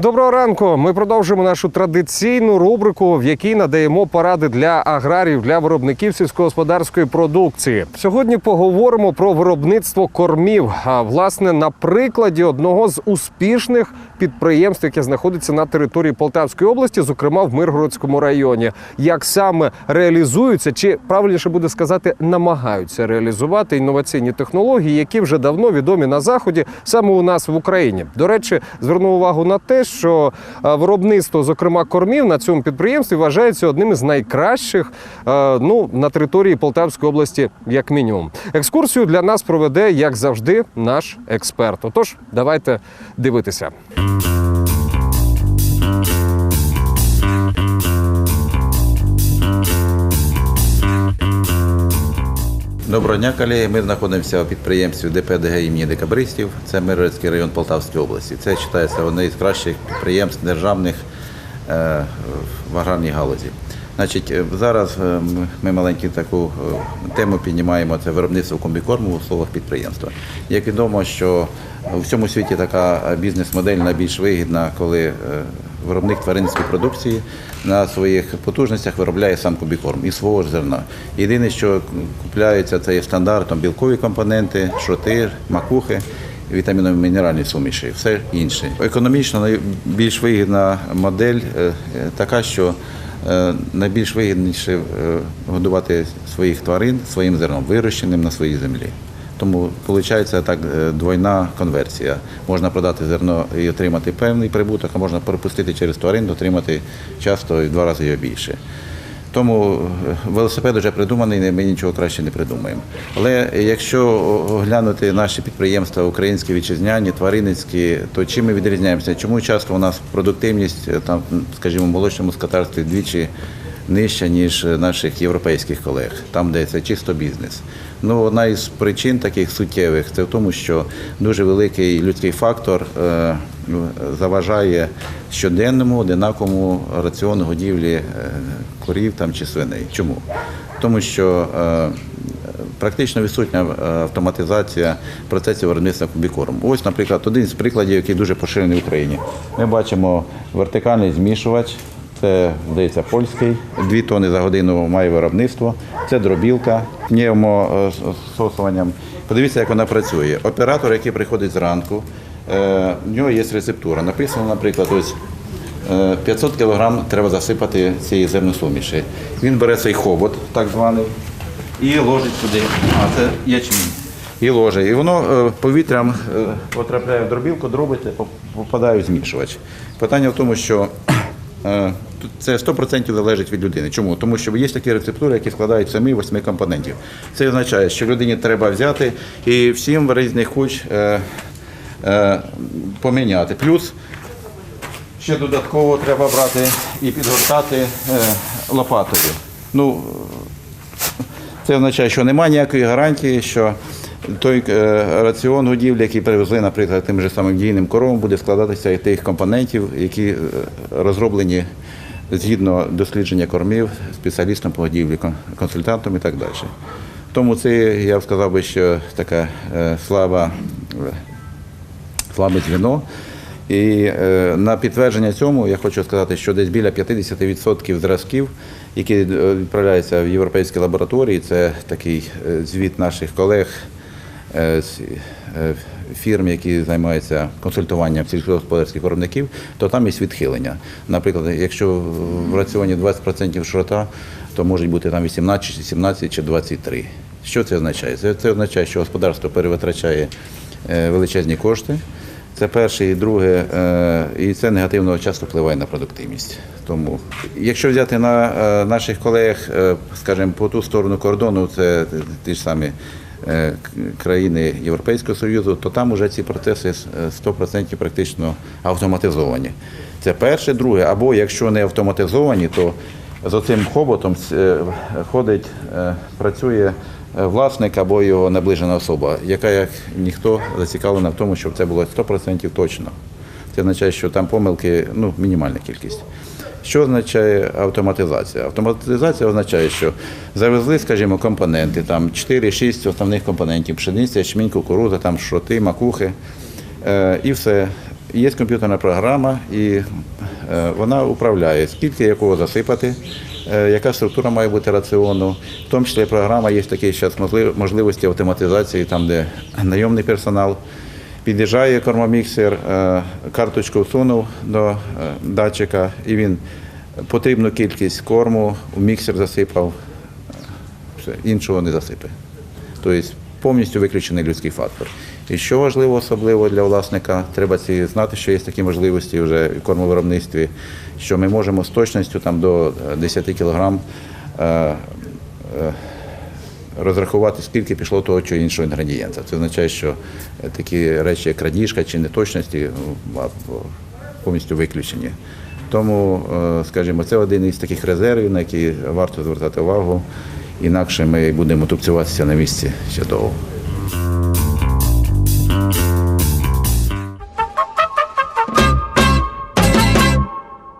Доброго ранку. Ми продовжуємо нашу традиційну рубрику, в якій надаємо поради для аграріїв, для виробників сільськогосподарської продукції. Сьогодні поговоримо про виробництво кормів. А власне на прикладі одного з успішних підприємств, яке знаходиться на території Полтавської області, зокрема в Миргородському районі. Як саме реалізуються, чи правильніше буде сказати, намагаються реалізувати інноваційні технології, які вже давно відомі на заході, саме у нас в Україні. До речі, зверну увагу на те, що е, виробництво, зокрема кормів, на цьому підприємстві вважається одним із найкращих е, ну, на території Полтавської області, як мінімум. Екскурсію для нас проведе, як завжди, наш експерт. Отож, давайте дивитися. Доброго дня, колеги. Ми знаходимося у підприємстві ДПДГ імені Декабристів. Це Миргородський район Полтавської області. Це вважається одне із кращих підприємств державних е, в аграрній галузі. Значить, е, зараз е, ми- маленьку таку тему піднімаємо це виробництво комбікорму в условах підприємства. Як відомо, що у всьому світі така бізнес-модель найбільш вигідна, коли виробник тваринницької продукції на своїх потужностях виробляє сам комбікорм із свого ж зерна. Єдине, що купляється, це є стандартом білкові компоненти, шроти, макухи. Вітаміно-мінеральні суміші, все інше. Економічно найбільш вигідна модель е, така, що е, найбільш вигідніше е, годувати своїх тварин своїм зерном, вирощеним на своїй землі. Тому виходить так е, двойна конверсія. Можна продати зерно і отримати певний прибуток, а можна перепустити через тварин, отримати часто і два рази його більше. Тому е, велосипед вже придуманий, ми нічого краще не придумаємо. Але якщо оглянути наші підприємства, українські вітчизняні, тваринницькі, то чим ми відрізняємося? Чому часто у нас продуктивність е, там, скажімо, в молочному скотарстві двічі нижча, ніж наших європейських колег, там, де це чисто бізнес. Ну, одна із причин таких суттєвих це в тому, що дуже великий людський фактор е, заважає щоденному одинаковому раціону годівлі е, корів там, чи свиней. Чому? Тому що е, практично відсутня автоматизація процесів виробництва комбікорму. Ось, наприклад, один з прикладів, який дуже поширений в Україні. Ми бачимо вертикальний змішувач. Це, здається, польський. Дві тони за годину має виробництво. Це дробілка пневмососуванням. Подивіться, як вона працює. Оператор, який приходить зранку, е, в нього є рецептура. Написано, наприклад, ось е, 500 кг треба засипати цієї зерносуміші. Він бере цей хобот, так званий, і ложить сюди. А, це ячмінь. І ложе. І воно е, повітрям е, потрапляє в дробілку, дробиться, попадає в змішувач. Питання в тому, що е, це 100% залежить від людини. Чому? Тому що є такі рецептури, які складають самі восьми компонентів. Це означає, що людині треба взяти і всім в різних хуч е, е, поміняти. Плюс ще додатково треба брати і підгортати е, лопатою. Ну, це означає, що немає ніякої гарантії, що той е, раціон годівлі, який привезли, наприклад, тим же самим дійним коровам, буде складатися із тих компонентів, які е, розроблені згідно дослідження кормів спеціалістом по годівлі, консультантом і так далі. Тому це, я б сказав би, що така е, слаба слабе звіно. І на підтвердження цьому я хочу сказати, що десь біля 50% зразків, які відправляються в європейські лабораторії, це такий звіт наших колег фірм, які займаються консультуванням сільськогосподарських виробників, то там є відхилення. Наприклад, якщо в раціоні 20% шрота, то може бути там 18, 17 чи 23. Що це означає? Це, це означає, що господарство перевитрачає е, величезні кошти. Це перше і друге, е, і це негативно часто впливає на продуктивність. Тому, якщо взяти на е, наших колег, е, скажімо, по ту сторону кордону, це ті ж самі е, країни Європейського Союзу, то там вже ці процеси е, 100% практично автоматизовані. Це перше, друге, або якщо не автоматизовані, то за цим хоботом е, ходить, е, працює е, власник або його наближена особа, яка як ніхто зацікавлена в тому, щоб це було 100% точно. Це означає, що там помилки ну, мінімальна кількість. Що означає автоматизація? Автоматизація означає, що завезли, скажімо, компоненти, там 4-6 основних компонентів, пшениця, ячмінь, кукуруза, там шроти, макухи, е, і все. є комп'ютерна програма, і е, вона управляє, скільки якого засипати, е, яка структура має бути раціону. В тому числі програма є такі зараз можливості автоматизації, там, де найомний персонал. Під'їжджає кормоміксер, е, карточку всунув до е, датчика, і він потрібну кількість корму у міксер засипав, все, іншого не засипе. Тобто повністю виключений людський фактор. І що важливо особливо для власника, треба знати, що є такі можливості вже в кормовиробництві, що ми можемо з точністю там, до е, 10 кг е, е, розрахувати, скільки пішло того чи іншого інгредієнта. Це означає, що е, такі речі, як крадіжка чи неточності, ну, повністю виключені. Тому, е, скажімо, це один із таких резервів, на які варто звертати увагу. Інакше ми будемо тупцюватися на місці ще довго.